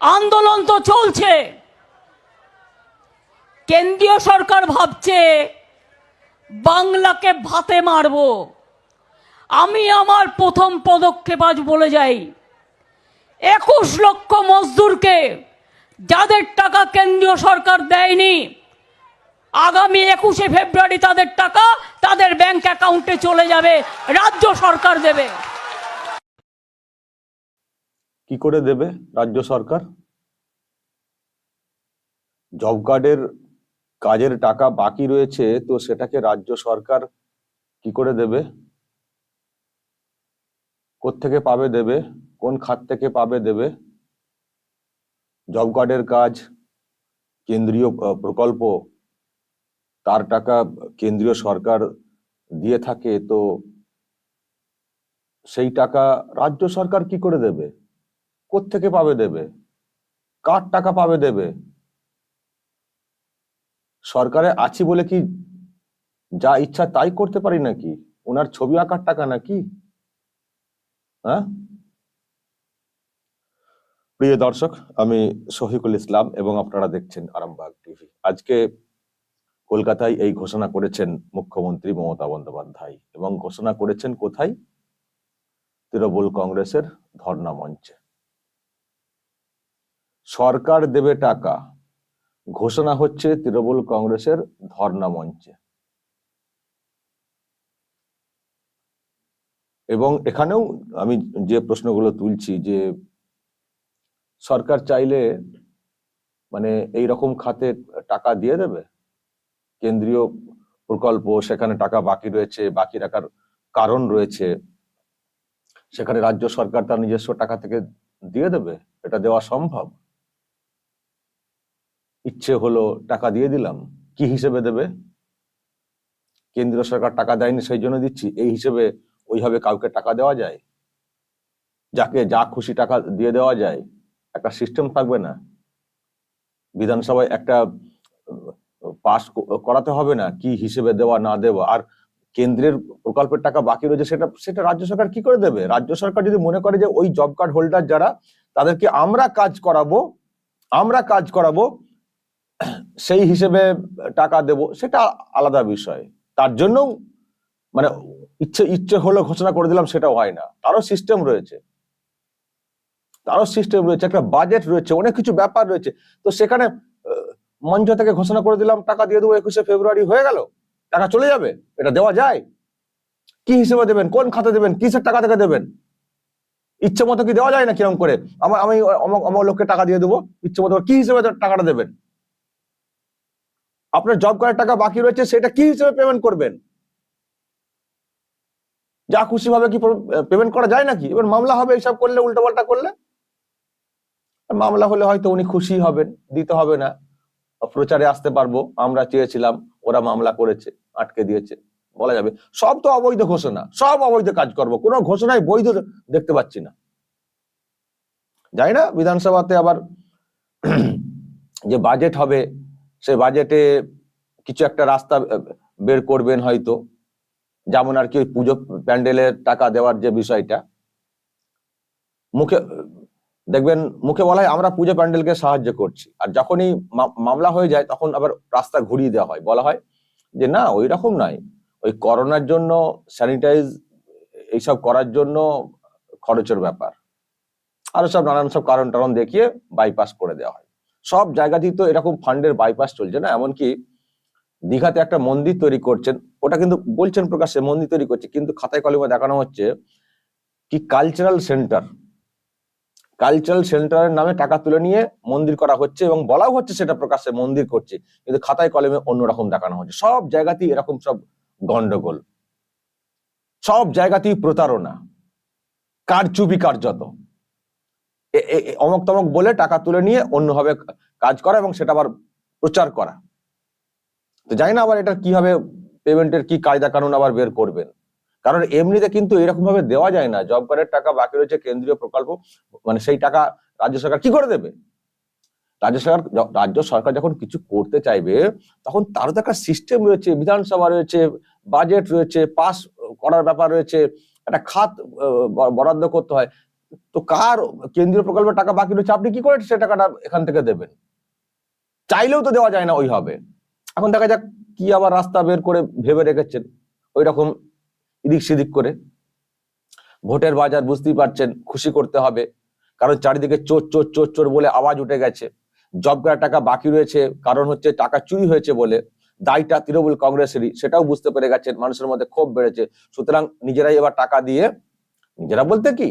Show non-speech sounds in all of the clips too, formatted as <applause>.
আন্দোলন তো চলছে। কেন্দ্রীয় সরকার ভাবছে বাংলাকে ভাতে মারবো। আমি আমার প্রথম পদক্ষেপ আজ বলে যাই, একুশ লক্ষ মজদুরকে যাদের টাকা কেন্দ্রীয় সরকার দেয়নি, আগামী একুশে ফেব্রুয়ারি তাদের টাকা তাদের ব্যাংক অ্যাকাউন্টে চলে যাবে, রাজ্য সরকার দেবে। কি করে দেবে রাজ্য সরকার? জব কার্ডের কাজের টাকা বাকি রয়েছে, তো সেটাকে রাজ্য সরকার কি করে দেবে? থেকে পাবে দেবে? কোন খাত থেকে পাবে দেবে? জব কার্ডের কাজ, কেন্দ্রীয় প্রকল্প, তার টাকা কেন্দ্রীয় সরকার দিয়ে থাকে, তো সেই টাকা রাজ্য সরকার কি করে দেবে? থেকে পাবে দেবে? কার টাকা পাবে দেবে? সরকারে আছি বলে কি যা ইচ্ছা তাই করতে পারি নাকি? ওনার ছবি আঁকার টাকা নাকি? হ্যাঁ? প্রিয় দর্শক, আমি শফিকুল ইসলাম এবং আপনারা দেখছেন আরামবাগ টিভি। আজকে কলকাতায় এই ঘোষণা করেছেন মুখ্যমন্ত্রী মমতা বন্দ্যোপাধ্যায় এবং ঘোষণা করেছেন কোথায়? তৃণমূল কংগ্রেসের ধর্ণা মঞ্চে। সরকার দেবে টাকা। ঘোষণা হচ্ছে তৃণমূল কংগ্রেসের ধর্ণা মঞ্চে। এবং এখানেও আমি যে প্রশ্নগুলো তুলছি যে সরকার চাইলে মানে এই রকম খাতে টাকা দিয়ে দেবে? কেন্দ্রীয় প্রকল্প, সেখানে টাকা বাকি রয়েছে, বাকি রাখার কারণ রয়েছে। সেখানে রাজ্য সরকার তার নিজস্ব টাকা থেকে দিয়ে দেবে? এটা দেওয়া সম্ভব? ইচ্ছে হলো টাকা দিয়ে দিলাম, কি হিসেবে দেবে? কেন্দ্রীয় সরকার টাকা দেয়নি, সেই জন্য দিচ্ছি, এই হিসেবে ওইভাবে কাউকে টাকা দেওয়া যায়? যাকে যা খুশি টাকা দিয়ে দেওয়া যায়, একটা সিস্টেম থাকবে না? বিধানসভায় একটা পাস করাতে হবে না, কি হিসেবে দেওয়া না দেওয়া? আর কেন্দ্রের প্রকল্পের টাকা বাকি রয়েছে, সেটা সেটা রাজ্য সরকার কি করে দেবে? রাজ্য সরকার যদি মনে করে যে ওই জব কার্ড হোল্ডার যারা, তাদেরকে আমরা কাজ করাবো, আমরা কাজ করাবো সেই হিসেবে টাকা দেব, সেটা আলাদা বিষয়। তার জন্য মানে ইচ্ছে ইচ্ছে হলো ঘোষণা করে দিলাম, সেটাও হয় না। তারও সিস্টেম রয়েছে। তারও সিস্টেম রয়েছে, একটা বাজেট রয়েছে, অনেক কিছু ব্যাপার রয়েছে। তো সেখানে মঞ্চ থেকে ঘোষণা করে দিলাম, টাকা দিয়ে দেবো, একুশে ফেব্রুয়ারি হয়ে গেল। টাকা চলে যাবে, এটা দেওয়া যায়। কি হিসেবে দেবেন, কোন খাতে দেবেন, কিসের টাকা থেকে দেবেন? ইচ্ছে মতো কি দেওয়া যায় না কিরম করে? আমার আমি অমক অমক লোককে টাকা দিয়ে দেবো, ইচ্ছে মতো কি হিসেবে টাকাটা দেবেন? আপনার জব করার টাকা বাকি রয়েছে, সেটা কি হিসেবে পেমেন্ট করবেন? যা খুশি ভাবে কি পেমেন্ট করা যায় নাকি? এবার মামলা হবে এইসব করলে উল্টো পাল্টা করলে মামলা হলে হয়তো উনি খুশি হবেন, দিতে হবে না। প্রচারে আসতে পারব, আমরা চেয়েছিলাম, ওরা মামলা করেছে, আটকে দিয়েছে, বলা যাবে। সব তো অবৈধ ঘোষণা, সব অবৈধ কাজ করব কোনো ঘোষণায় বৈধ দেখতে পাচ্ছি না। যাই না, বিধানসভাতে আবার <clears throat> যে বাজেট হবে সে বাজেটে কিছু একটা রাস্তা বের করবেন হয়তো। যেমন আর কি ওই পুজো প্যান্ডেলের টাকা দেওয়ার যে বিষয়টা। মুখে, দেখবেন মুখে বলা হয় আমরা পুজো প্যান্ডেলকে সাহায্য করছি। আর যখনই মামলা হয়ে যায় তখন আবার রাস্তা ঘুরিয়ে দেওয়া হয়। বলা হয় যে না, ওই রকম নয়। ওই করোনার জন্য স্যানিটাইজ এইসব করার জন্য খরচের ব্যাপার। আরও সব নানান সব কারণ টারণ দেখিয়ে বাইপাস করে দেওয়া হয়। সব জায়গাতেই তো এরকম ফান্ডের বাইপাস চলছে না, এমনকি দীঘাতে একটা মন্দির তৈরি করছেন, ওটা কিন্তু বলছেন প্রকাশ্যে মন্দির তৈরি করছে, কিন্তু খাতায় কলমে দেখানো হচ্ছে কি কালচারাল সেন্টার কালচারাল সেন্টারের নামে টাকা তুলে নিয়ে মন্দির করা হচ্ছে এবং বলাও হচ্ছে সেটা প্রকাশ্যে মন্দির করছে, কিন্তু খাতায় কলমে অন্যরকম দেখানো হচ্ছে, সব জায়গাতেই এরকম সব গন্ডগোল, সব জায়গাতেই প্রতারণা কারচুপি কার্যত অমক তমক বলে টাকা তুলে নিয়ে অন্যভাবে কাজ করা এবং সেটা আবার প্রচার করা। তো জানি না আবার এটা কীভাবে পেমেন্টের কি কায়দা কানুন আবার বের করবেন। কারণ এমনিতে কিন্তু এরকম ভাবে দেওয়া যায় না। জব কার্ডের টাকা বাকি রয়েছে, কেন্দ্রীয় প্রকল্প মানে সেই টাকা রাজ্য সরকার কি করে দেবে? রাজ্য সরকার রাজ্য সরকার যখন কিছু করতে চাইবে, তখন তারও তো একটা সিস্টেম রয়েছে, বিধানসভা রয়েছে বাজেট রয়েছে পাস করার ব্যাপার রয়েছে, একটা খাত বরাদ্দ করতে হয়। তো কার কেন্দ্রীয় প্রকল্পের টাকা বাকি রয়েছে? আপনি কি করে সে টাকাটা এখান থেকে দেবেন? চাইলেও তো দেওয়া যায় না ওইভাবে এখন দেখা যাক কি আবার রাস্তা বের করে ভেবে রেখেছেন। ওই রকম এদিক সেদিক করে। ভোটের বাজার বুঝতেই পারছেন, খুশি করতে হবে। কারণ চারিদিকে চোর চোর চোর চোর বলে আওয়াজ উঠে গেছে। জব কার্ড টাকা বাকি রয়েছে, কারণ হচ্ছে টাকা চুরি হয়েছে বলে দায়টা তৃণমূল কংগ্রেসেরই। সেটাও বুঝতে পেরে গেছেন, মানুষের মধ্যে ক্ষোভ বেড়েছে। সুতরাং নিজেরাই এবার টাকা দিয়ে, নিজেরা বলতে কি?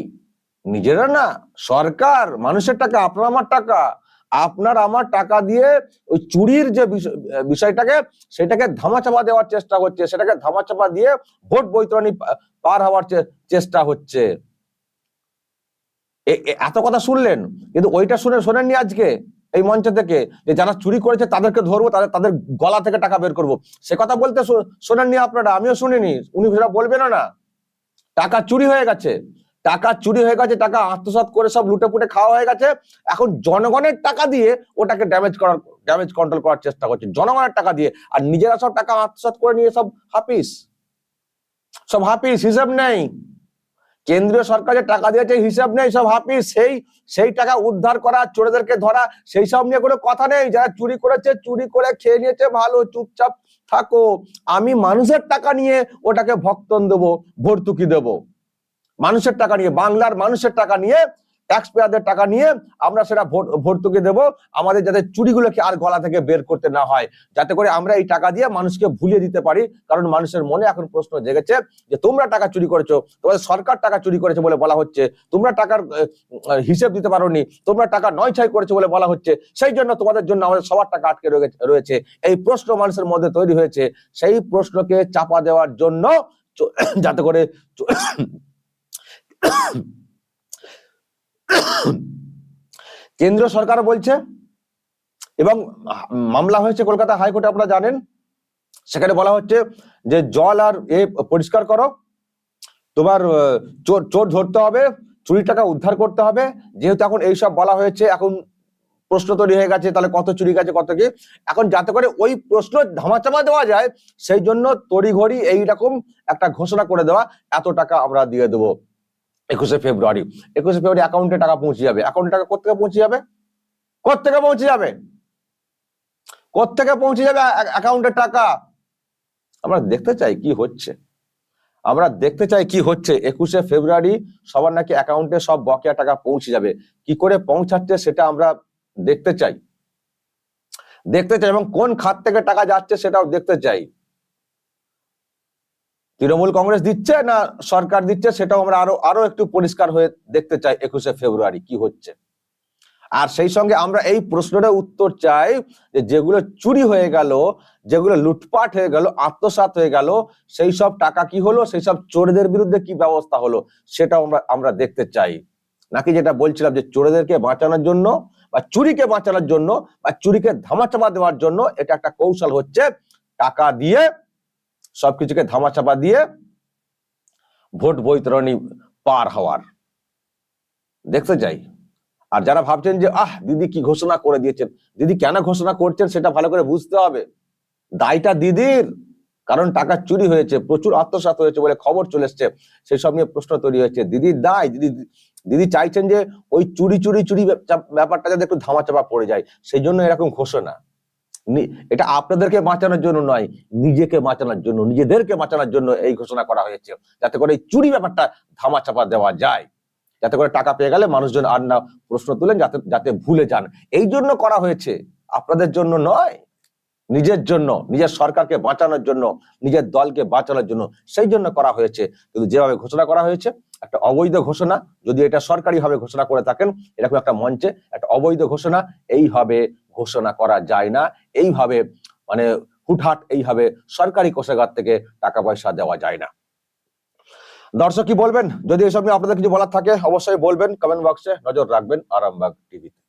নিজেরা না, সরকার, মানুষের টাকা, আপনার আমার টাকা, আপনার আমার টাকা দিয়ে ওই চুরির যে বিষয়- বিষয়টাকে, সেটাকে ধামাচাপা দেওয়ার চেষ্টা হচ্ছে, সেটাকে ধামাচাপা দিয়ে ভোট বৈতরণী পার হওয়ার চেষ্টা হচ্ছে। এত কথা শুনলেন, কিন্তু ওইটা শুনে, শোনেননি আজকে, এই মঞ্চ থেকে, যে যারা চুরি করেছে তাদেরকে ধরবো, তাদের তাদের গলা থেকে টাকা বের করব। সে কথা বলতে শোনেননি আপনারা, আমিও শুনিনি, উনি সেটা বলবেন না। টাকা চুরি হয়ে গেছে টাকা চুরি হয়ে গেছে, টাকা আত্মসাৎ করে সব লুটে পুটে খাওয়া হয়ে গেছে, এখন জনগণের টাকা দিয়ে ওটাকে ড্যামেজ করার ড্যামেজ কন্ট্রোল করার চেষ্টা করছে, জনগণের টাকা দিয়ে, আর নিজেরা সব টাকা আত্মসাৎ করে নিয়ে সব হাফিস। সব হাফিস, হিসাব নেই। কেন্দ্রীয় সরকার যে টাকা দিয়েছে, হিসাব নেই, সব হাফিস, সেই সেই টাকা উদ্ধার করা, চোরেদেরকে ধরা, সেই সব নিয়ে কোনো কথা নেই। যারা চুরি করেছে, চুরি করে খেয়ে নিয়েছে, ভালো, চুপচাপ থাকো। আমি মানুষের টাকা নিয়ে ওটাকে ভক্তন দেবো, ভর্তুকি দেবো। মানুষের টাকা নিয়ে, বাংলার মানুষের টাকা নিয়ে ট্যাক্স পেয়ারদের টাকা নিয়ে আমরা সেটা ভর্তুকি দেব। আমাদের যাতে চুরিগুলোকে আর গলা থেকে বের করতে না হয়। যাতে করে আমরা এই টাকা দিয়ে মানুষকে ভুলিয়ে দিতে পারি। কারণ মানুষের মনে এখন প্রশ্ন জেগেছে যে, তোমরা টাকা চুরি করেছ। তোমাদের সরকার টাকা চুরি করেছে বলে বলা হচ্ছে। তোমরা টাকার হিসেব দিতে পারোনি। তোমরা টাকা নয় ছয় করেছে বলে বলা হচ্ছে। সেই জন্য তোমাদের জন্য আমাদের সবার টাকা আটকে রয়েছে। এই প্রশ্ন মানুষের মধ্যে তৈরি হয়েছে। সেই প্রশ্নকে চাপা দেওয়ার জন্য যাতে করে কেন্দ্র সরকার বলছে, এবং মামলা হয়েছে কলকাতা হাইকোর্টে, আপনারা জানেন, সেখানে বলা হচ্ছে যে জল আর এ পরিষ্কার করো, তোমার চোর চোর ধরতে হবে চুরি টাকা উদ্ধার করতে হবে, যেহেতু এখন এইসব বলা হয়েছে, এখন প্রশ্ন তৈরি হয়ে গেছে, তাহলে কত চুরি গেছে, কত কি, এখন যাতে করে ওই প্রশ্ন ধামাচাপা দেওয়া যায়, সেই জন্য তড়িঘড়ি এইরকম একটা ঘোষণা করে দেওয়া, এত টাকা আমরা দিয়ে দেবো। একুশে ফেব্রুয়ারি। একুশে ফেব্রুয়ারি অ্যাকাউন্টে টাকা পৌঁছে যাবে। অ্যাকাউন্টে টাকা কোথেকে পৌঁছে যাবে? কোথেকে পৌঁছে যাবে? কোথেকে পৌঁছে যাবে অ্যাকাউন্টে টাকা? আমরা দেখতে চাই কি হচ্ছে। আমরা দেখতে চাই কি হচ্ছে। একুশে ফেব্রুয়ারি সবার নাকি অ্যাকাউন্টে সব বকেয়া টাকা পৌঁছে যাবে। কি করে পৌঁছাচ্ছে সেটা আমরা দেখতে চাই। দেখতে চাই এবং কোন খাত থেকে টাকা যাচ্ছে সেটাও দেখতে চাই। তৃণমূল কংগ্রেস দিচ্ছে না সরকার দিচ্ছে সেটাও আমরা আরও আরও একটু পরিষ্কার হয়ে দেখতে চাই একুশে ফেব্রুয়ারি কি হচ্ছে। আর সেই সঙ্গে আমরা এই প্রশ্নটা উত্তর চাই যে যেগুলো চুরি হয়ে গেল, যেগুলো লুটপাট হয়ে গেল, আত্মসাৎ হয়ে গেল, সেই সব টাকা কি হলো, সেই সব চোরদের বিরুদ্ধে কি ব্যবস্থা হলো, সেটাও আমরা আমরা দেখতে চাই। নাকি যেটা বলছিলাম যে চোরদেরকে বাঁচানোর জন্য বা চুরিকে বাঁচানোর জন্য বা চুরিকে ধামাচাপা দেওয়ার জন্য এটা একটা কৌশল হচ্ছে টাকা দিয়ে সবকিছুকে ধামাচাপা দিয়ে ভোট বৈতরণী পার হওয়ার। দেখতে চাই। আর যারা ভাবছেন যে, আহ, দিদি কি ঘোষণা করে দিয়েছেন? দিদি কেন ঘোষণা করছেন সেটা ভালো করে বুঝতে হবে। দায়টা দিদির, কারণ টাকা চুরি হয়েছে, প্রচুর আত্মসাৎ হয়েছে বলে খবর চলে এসছে। সেই সব নিয়ে প্রশ্ন তৈরি হয়েছে। দিদির দায়, দিদি দিদি চাইছেন যে, ওই চুরি চুরি চুরি ব্যাপারটা যাতে একটু ধামাচাপা পড়ে যায়। সেই জন্য এরকম ঘোষণা। এটা আপনাদেরকে বাঁচানোর জন্য নয়, নিজেকে বাঁচানোর জন্য, নিজেদেরকে বাঁচানোর জন্য এই ঘোষণা করা হয়েছে। যাতে করে এই চুরি ব্যাপারটা ধামাচাপা দেওয়া যায়। যাতে করে টাকা পেয়ে গেলে মানুষজন আর না প্রশ্ন তুলেন, যাতে যাতে ভুলে যান। এই জন্য করা হয়েছে। আপনাদের জন্য নয়, নিজের জন্য, নিজের সরকারকে বাঁচানোর জন্য, নিজের দলকে বাঁচানোর জন্য সেই জন্য করা হয়েছে। কিন্তু যেভাবে ঘোষণা করা হয়েছে, একটা অবৈধ ঘোষণা, যদি এটা সরকারি ভাবে ঘোষণা করে থাকেন, এরকম একটা মঞ্চে একটা অবৈধ ঘোষণা এইভাবে ঘোষণা করা যায় না। এইভাবে মানে হুটহাট এইভাবে সরকারি কোষাগার থেকে টাকা পয়সা দেওয়া যায় না। দর্শক কি বলবেন? যদি এসব নিয়ে আপনাদের কিছু বলার থাকে, অবশ্যই বলবেন। কমেন্ট বক্সে নজর রাখবেন আরামবাগ টিভিতে